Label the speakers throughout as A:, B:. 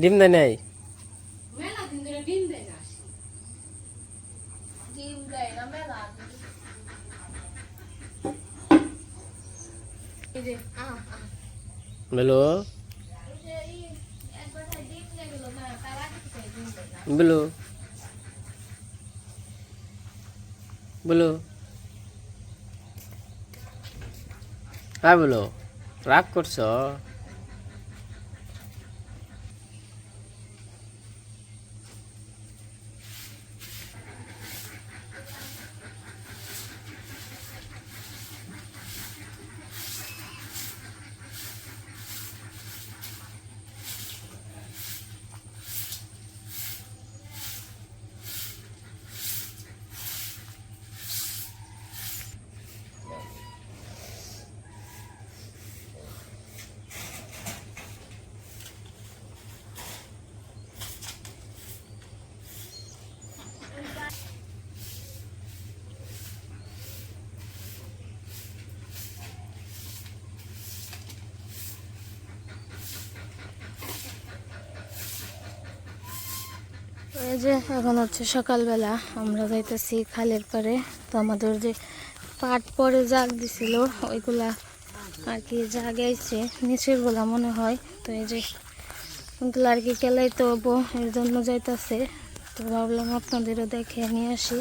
A: ডিম দেয় নাই
B: মেলা দিন ধরে ডিম দেয় না
C: ডিম দেয় না মেলা
B: এই যে আহ আহ
A: বেলু
C: ওই যে ই একবার ডিম নিয়ে গেল না তার আগে থেকে ডিম দেয় না
A: বেলু বেলু হ্যাঁ বেলু রাগ করছো
D: এই যে এখন হচ্ছে সকালবেলা, আমরা যাইতেছি খালের পারে তো আমাদের যে পাট পরে জাগ দিছিল, ওইগুলা আর কি জাগাইছে নিচেরগুলা মনে হয়। তো এই যে ওগুলো আর কি কেলাই তো এর জন্য যাইতেছে। তো ভাবলাম আপনাদেরও দেখে নিয়ে আসি।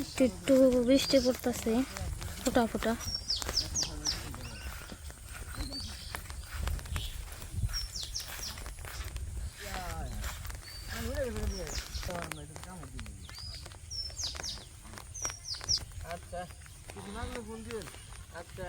D: একটু একটু বৃষ্টি পড়তেছে, ফোটা ফোটা
A: আচ্ছা কিছু লাগলে ফোন দিন আচ্ছা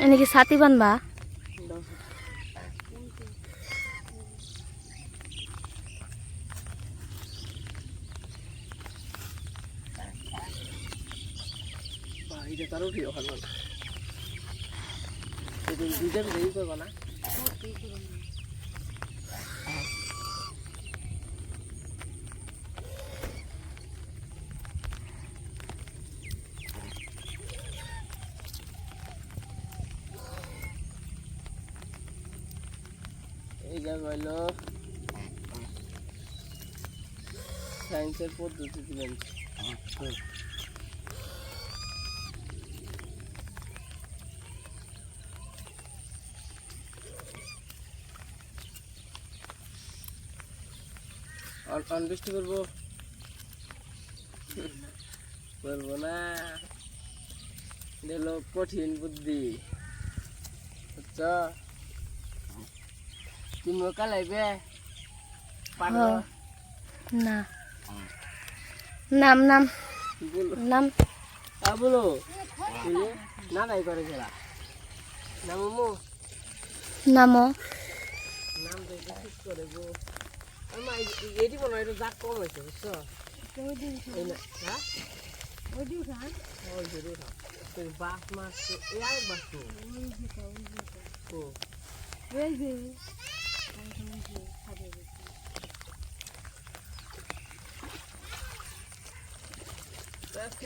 D: এনেকি ছাতি বানবা
A: এটা তারও ঠিক ভালো না এটা দুইটা দেরি করব না এই জায়গা সায়েন্সের পদ্ধতি দিলেন। অন অন বৃষ্টি করব? বলব না। দিল কঠিন বুদ্ধি। বুঝছ? তুমি পারব
D: হ্যাঁ। না নাম নাম নাম
A: বলো না নাই করে
D: নামও
A: নাম এটা ঠিক করে গো এটি মনে হয় জাগ কম হয়েছে বুঝছ বাস মাস এই বাস ও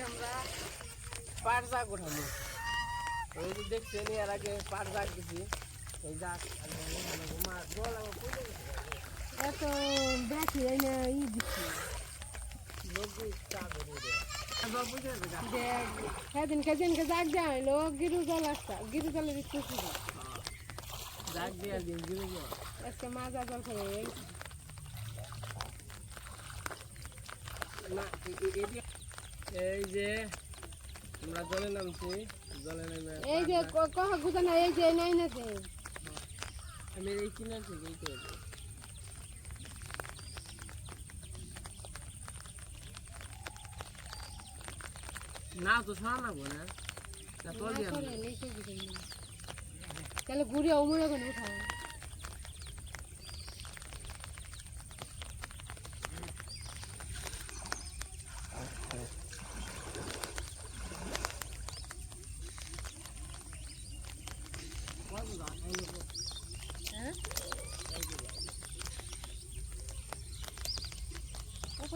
A: আমরা পাট জাগ উঠাবো ওই যে দেখছেন এর আগে পাট জল
B: এই না ই দিচ্ছি
A: আবার বুঝে জাগ।
B: সেদিনকে দেওয়া হইল গিরু জল আসতা গিরু জলের
A: জাগ দিয়ে দিলে যাও
B: আজকে মাজা জল খেয়ে এই
A: না যে আমরা জলে নামছি জলে নেমে
B: এই যে ক- কহ গুছানো এই যে নাই না
A: আমি এই কিনার থেকে এই করে না তো শোনা না না না
B: তাহলে ঘুরে ওমরে করে উঠাও।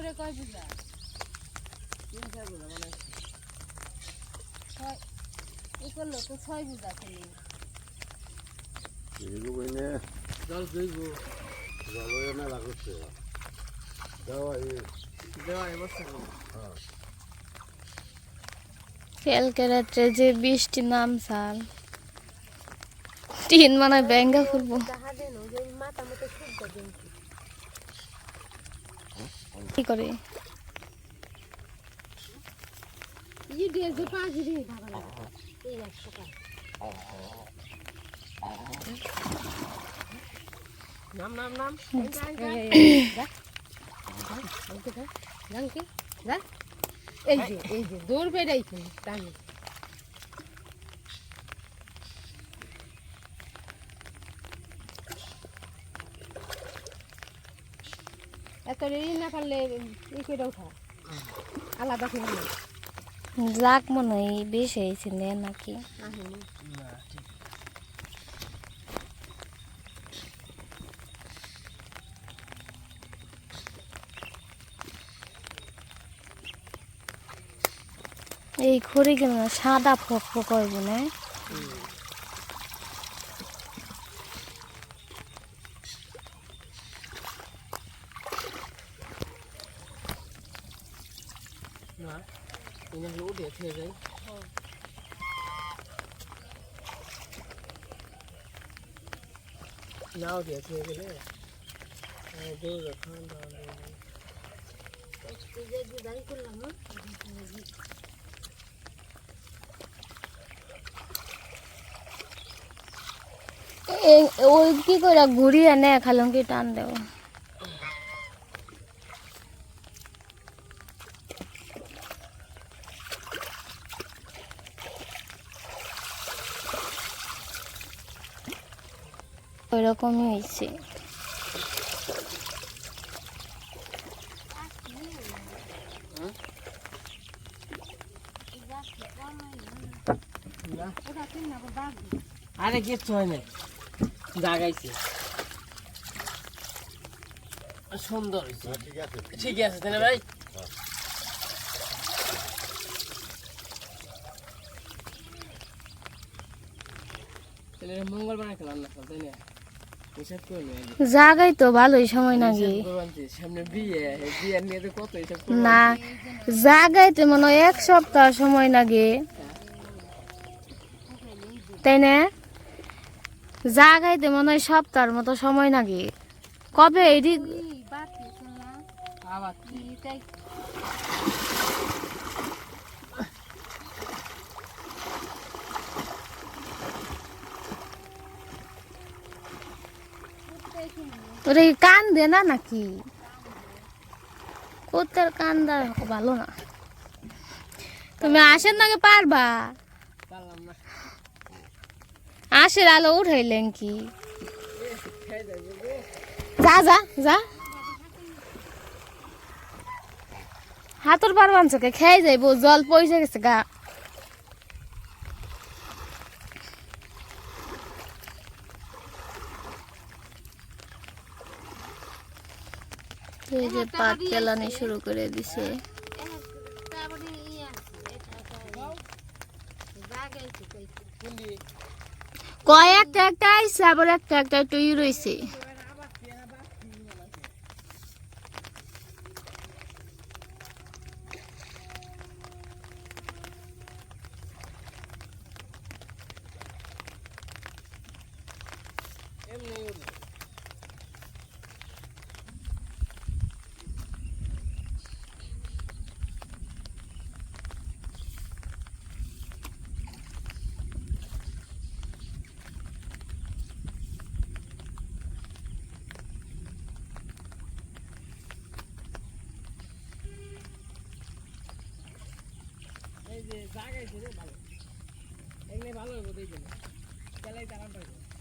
B: উপরে কয় বুঝা?
A: তিন চারগুলো মানে
B: ছয়। এই করল তো ছয় বুঝা খালি।
E: বইনে।
A: জল
E: দেওয়া এই।
A: দেওয়া
D: কালকে রাত্রে যে বৃষ্টি নাম সাল টিন মানে ব্যাঙ্গা ফুলবো
B: তাহা দেন ওই যে মাথা মতো শুদ্ধ দিন
D: কি করে।
B: ই দিয়ে যে পাঁচ দিয়ে ঢাকা লাগা এই
A: নাম নাম নাম।
B: এই যে এই যে দৌড় বেড়াইছে টানি।
D: যাক মনে হয় বেশ হয়েছে নাকি। এই খড়ি কেন সাদা ফক ফক না
A: না এনে উঠে খেয়ে যাই না উঠে খেয়ে গেলে দৌড়ে খান দাওয়া
B: দাঁড়ি করলাম
D: ওই কি করে ঘুরিয়ে নে খালঙ্কি টান দেব? ওইরকমই হয়েছে।
A: আরে কিচ্ছু হয় না জাগাইছে। সুন্দর হয়েছে।
E: ঠিক আছে।
A: ঠিক আছে তাহলে ভাই তাহলে এটা মঙ্গলবার একটা রান্না করো তাই না হিসাব করে নিয়ে আগে।
D: জাগাই তো ভালোই সময়
A: করবান
D: না জাগাইতে মনে হয় এক সপ্তাহ সময় লাগে তাই না? জাগাইতে মনে হয় সপ্তাহের মতো সময় লাগে কবে এটি ওরে কান দে না নাকি? কোথার কান দেওয়া ভালো না। তুমি আসেন নাকি পারবা? আসের আলো উঠাইলেন কি? যা যা যা। হাতর পারবান চোখে খেয়ে যাইব, জল পয়সা গেছে গা। এই যে পাট কেলানি শুরু করে দিছে। কয়েকটা একটা আইসে আবার একটা একটা একটু ই রয়েছে
A: এমনি উঠল। এই যে জাগাইছে রে ভালো।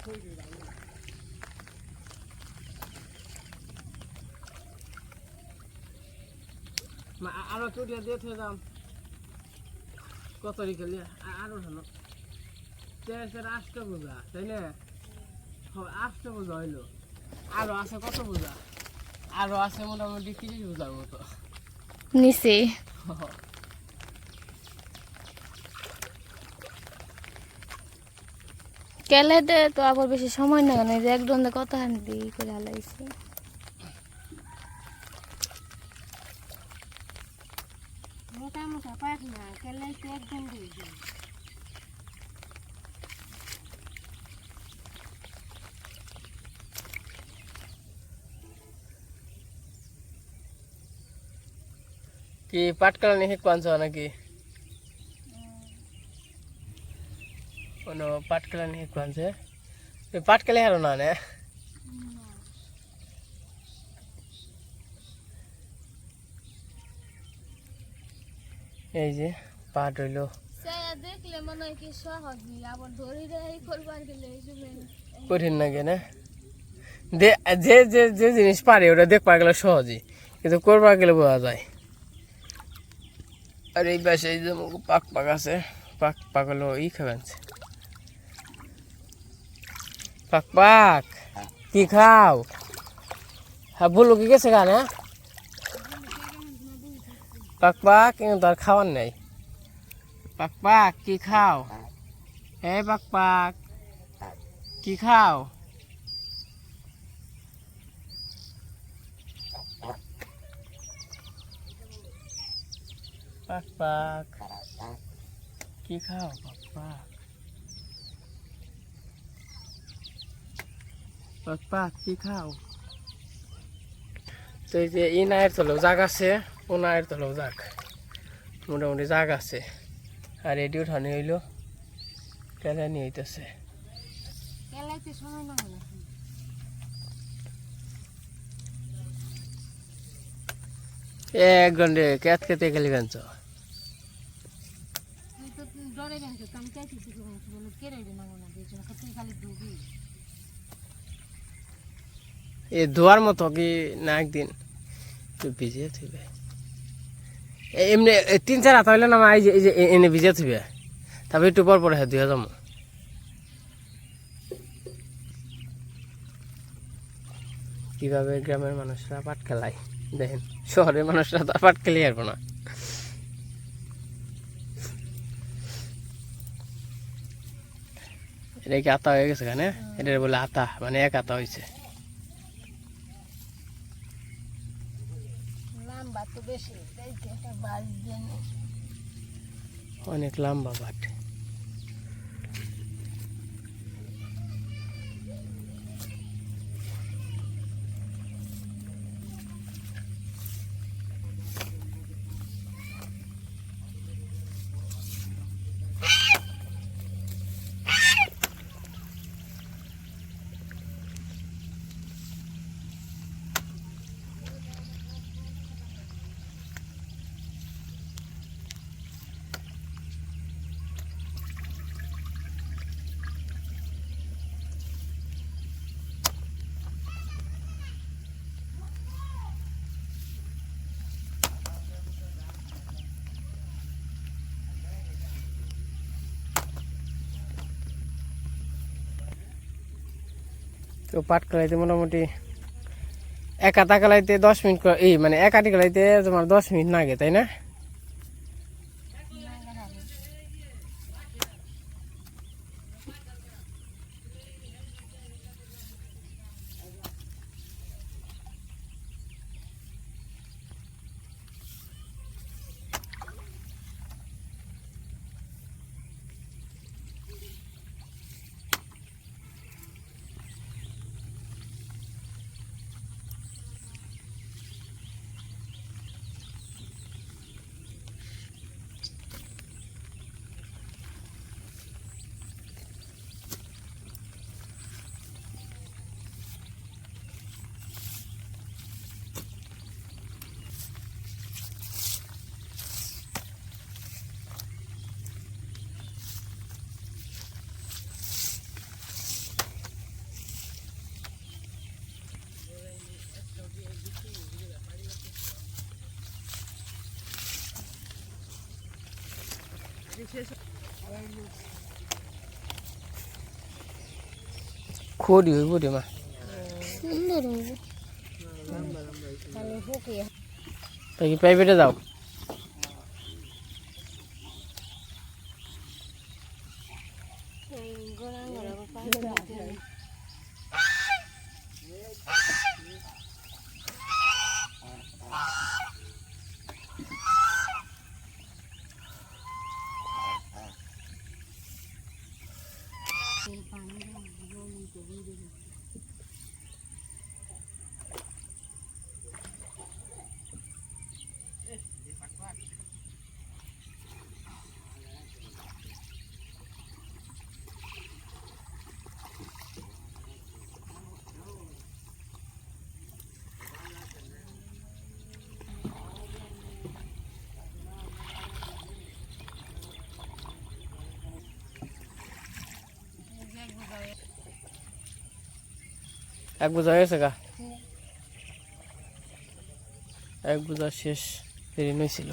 A: হইব পাইবে। আ- আরও তুলিয়া দিয়ে থয়ে যাম কত রিকেলি আরও শোনো আষ্ট বোঝা তাই না? আষ্ট বোঝা হইল। আরও আছে কত বোঝা আরও আছে মোটামুটি তিরিশ বোঝার মতো।
D: নিচে। কেলেতে তো আবার বেশি সময় না কেন যে একজন কত হান্দি করে হালাইছে
B: পাক না কেলাইতে একদম দুই
A: কি পাটকালা নিয়ে কোয়াঞ্চ নাকি? নিয়ে কোয়াঞ্চে পাটকালে হারো না নে? এই যে পাট হইল
D: সহজ
A: কঠিন লাগে না? যে যে যে জিনিস পারে ওটা দেখবার গেলে সহজই কিন্তু করবার গেলে বোঝা যায়। আর এই পাশে এই যে পাক পাক আছে পাক পাক হলো ই খাবেন ปักปากกี่ข้าวฮับบุลูกกี่สิกานะปักปากยังตัดข้าวไหนปักปากกี่ข้าวเฮ้ปักปากกี่ข้าวปักปากกี่ข้าวปักปาก পাক পাক কি খাও? তো এই যে ই নায়ের তলেও জাগ আছে ও নায়ের তলেও জাগ। মোটামুটি জাগ আছে। আর এটি উঠানি হইল কেলানি হইতেছে। এক ঘন্টে কেত কেতে গেলি
B: তুই ডরে গেছে আমি তুই বলে না খালি ডুবি
A: এ ধোয়ার মতো কি না একদিন? একটু ভিজিয়ে থইবে। এমনি তিন চার হাত হইলে না এই যে এই যে এনে ভিজিয়ে থইবে। তারপরে একটু পর পরে হ্যাঁ দুই যাব। কীভাবে গ্রামের মানুষরা পাট খেলায়? দেখেন, শহরের মানুষরা তো পাট খেলে পারব না এটা কি আতা হয়ে গেছে কেন এটা বলে আতা মানে এক আতা হয়েছে
B: লম্বা তো বেশি দেখতে একটা বাড়ি দিয়ে নে।
A: অনেক লম্বা বাট। তো পাট কালাইতে মোটামুটি একা তাকালাইতে দশ মিনিট এই মানে একাটি কালাইতে তোমার দশ মিনিট লাগে তাই না? খড়ি হইব রে মা
D: সুন্দর
B: হইব
A: তাই প্রাইভেটে যাও এক বোঝা হয়েছে গা? এক বোঝা শেষ দেরি নইছিল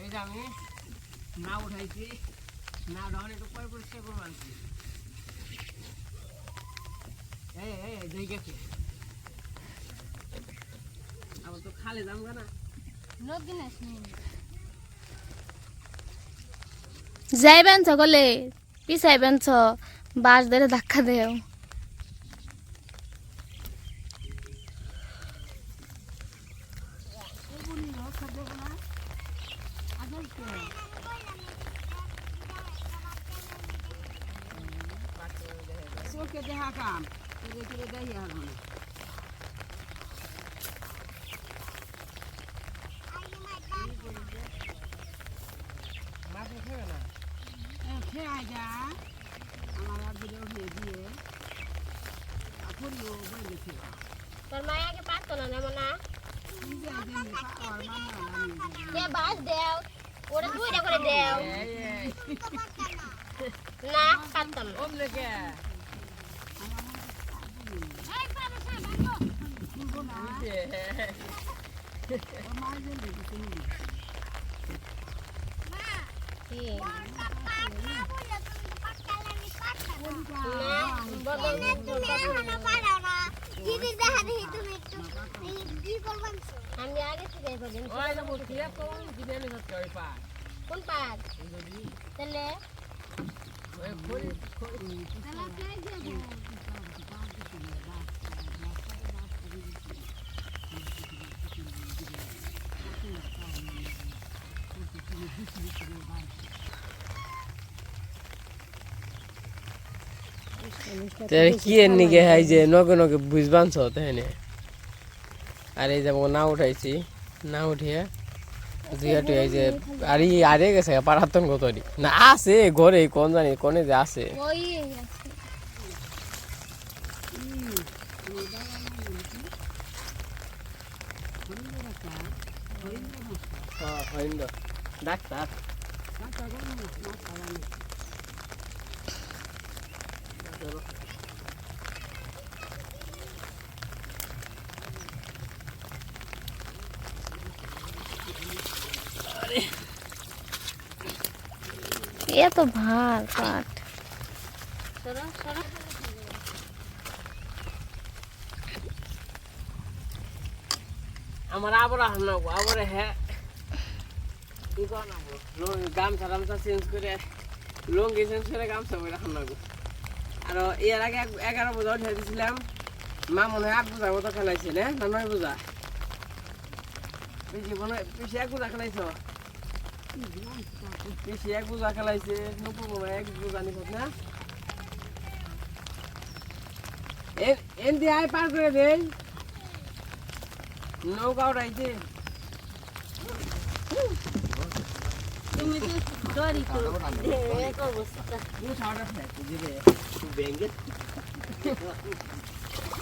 A: এই যে আমি না উঠাইছি। না উঠানো একটু পরে পরিষ্কার করব আনছি। এই এই এই, গেছে আবার তো খালে যাম না।
B: নদী নাসনি
D: যাইবেন সকলে পিছাইবেন ছ বাস ধরে ধাক্কা দেও
A: চোখে দেখা কাম দেখে দেখি আর মানে মাছ খেয়ে না খেয়ে যা আমার আর ভিডিও দিয়ে দিয়ে আপুরিও বলে গেছে
B: তোর মায়াকে পারতো না নেমো না কে বাস দেও ওরে দুইটা করে দেও না পারতাম না
A: ওমনে কে
B: কি না বদল আমি আগে থেকে এই পর্যন্ত
A: ওই না বলছি এত কিনে নিয়ে যাচ্ছে ওই পা
B: কোন পার তাহলে?
A: ওই খড়ি খড়ি তাহলে কি এর নিকে হাই যে নগে নগে বুঝবান ছ তাহলে আর এই যে না উঠাইছি, না উঠিয়ে জিগাটু এই যে আর ই আরে গেছে পারাতন কত না, আছে, ঘরে, কোন জানি, কোনে যে আছে।
B: ওই
D: এত ভার কাঠ
A: আমার আবার হান্না আবার হ্যাঁ গামছা টামছা চেঞ্জ করে লঙ্গি চেঞ্জ করে গামছা করে হান্না আর এর আগে এগারো বোঝা উঠে দিয়েছিলাম মা মনে হয় আট বোঝার মতো খেলাইছে না নয় বোঝা বেশি মনে বেশি এক বোঝা খেলাইছ বেশি এক বোঝা খেলাইছে নুপুর মনে এক বোঝা নিখত না? এন দিয়ে আয় পার করে দেই। নৌকা উঠাইছে
B: তুমি তো ডরি তো এক অবস্থা
A: দিবে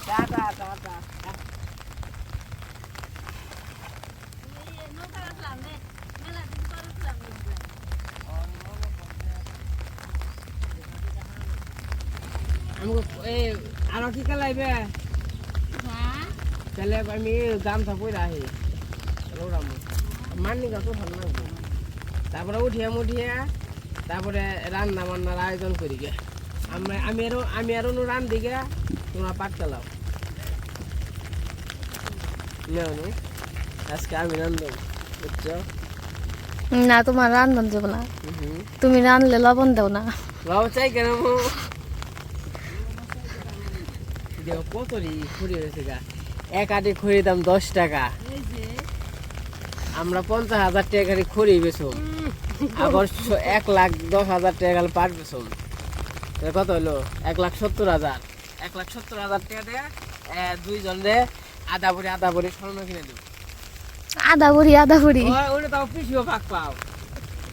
A: টাটা টাটা
C: নৌকা রাখলাম রে মেলা দিন পর রাখলাম
A: আমাকে এই আরও কি কালাইবে তাহলে আমি গামছা পরে আহি রৌড়াম মান্নি গাছ ভালো লাগবে। তারপরে উঠিয়া মুঠিয়া তারপরে রান্না বান্নার আয়োজন করি গে। আমরা আমি আরও আমি আরও রান দিকে তোমরা পাট চালাও আজকে আমি রান্ধব বুঝছ?
D: না তোমার রান্ধন যাব না। তুমি রানলে লবণ দাও না।
A: বাবু চাই কেন মু দেখো কত রি হয়েছে গা? এক আটি খড়ির দাম দশ টাকা। আমরা পঞ্চাশ হাজার টাকা খড়ি বেছো আবার এক লাখ দশ হাজার টাকা পাট কত হলো? এক লাখ সত্তর হাজার। এক লাখ সত্তর হাজার টাকা দিয়ে দুইজন রে আধা ভরি আধা ভরি স্বর্ণ কিনে দেবো
D: আদা বুড়ি আদা
A: ওই ওটা তাও পিসিও ভাগ পাও।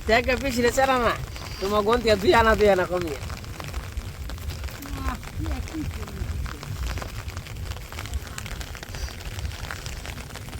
A: দেখে পিসিলে চেরা না। তোমার গন্তিয়া দুই আনা দুই আনা কমিয়ে।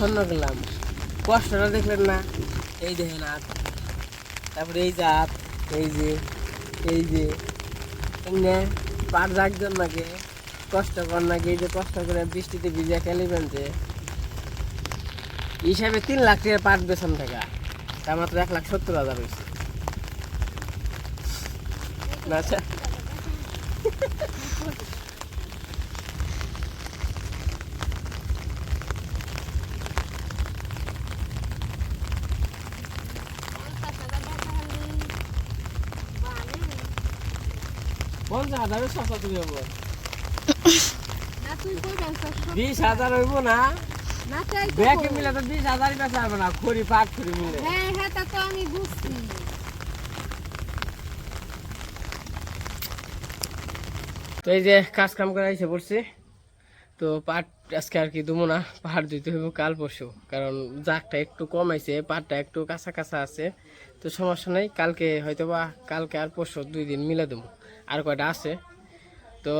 A: স্বর্ণ গেলাম। কষ্টটা দেখলেন না? এই দেখেন হাত তারপরে এই যে হাত এই যে এই যে। এমনি পার রাখবেন নাকি? কষ্ট কর নাকি? এই যে কষ্ট করে বৃষ্টিতে ভিজে খেলিবেন যে। হিসাবে তিন লাখ টাকা পাট বেতন থাকা তার মাত্র এক লাখ সত্তর হাজার হয়েছে আচ্ছা পঞ্চাশ হাজারের সস্তা তুমি হব
B: না তুই কই ব্যবসা
A: বিশ হাজার হইব না।
B: না তো
A: ব্যাগে মিলে তো বিশ হাজারই বেচা হবে না খড়ি পাট খড়ি মিলে।
B: হ্যাঁ হ্যাঁ তা তো আমি বুঝছি।
A: তো এই যে কাজ কাম করে এসে পড়ছি তো পাট আজকে আর কি দুমো না পাহাড় দিতে হইব কাল পরশু কারণ জাগটা একটু কমাইছে পাটটা একটু কাঁচা কাঁচা আছে তো সমস্যা নেই কালকে হয়তো বা কালকে আর পরশু দুই দিন মিলে দেবো। আর কয়টা আছে? তো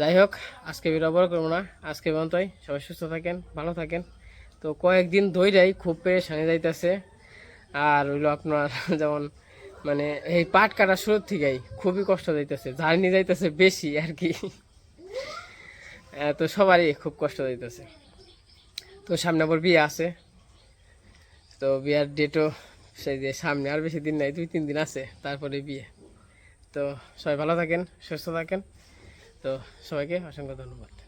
A: যাই হোক, আজকে ভিডিও বড় করব না। আজকে পর্যন্তই। সবাই সুস্থ থাকেন, ভালো থাকেন। তো কয়েকদিন ধৈরাই খুব পেরেশানি যাইতেছে। আর হইল আপনার যেমন মানে এই পাট কাটার শুরুর থেকেই খুবই কষ্ট যাইতেছে জার্নি যাইতেছে বেশি আর কি। তো সবারই খুব কষ্ট যাইতেছে। তো সামনে আবার বিয়ে আছে। তো বিয়ার ডেটও সেই যে সামনে আর বেশি দিন নাই, দুই তিন দিন আছে, তারপরে বিয়ে। তো সবাই ভালো থাকেন সুস্থ থাকেন। তো সবাইকে অসংখ্য ধন্যবাদ।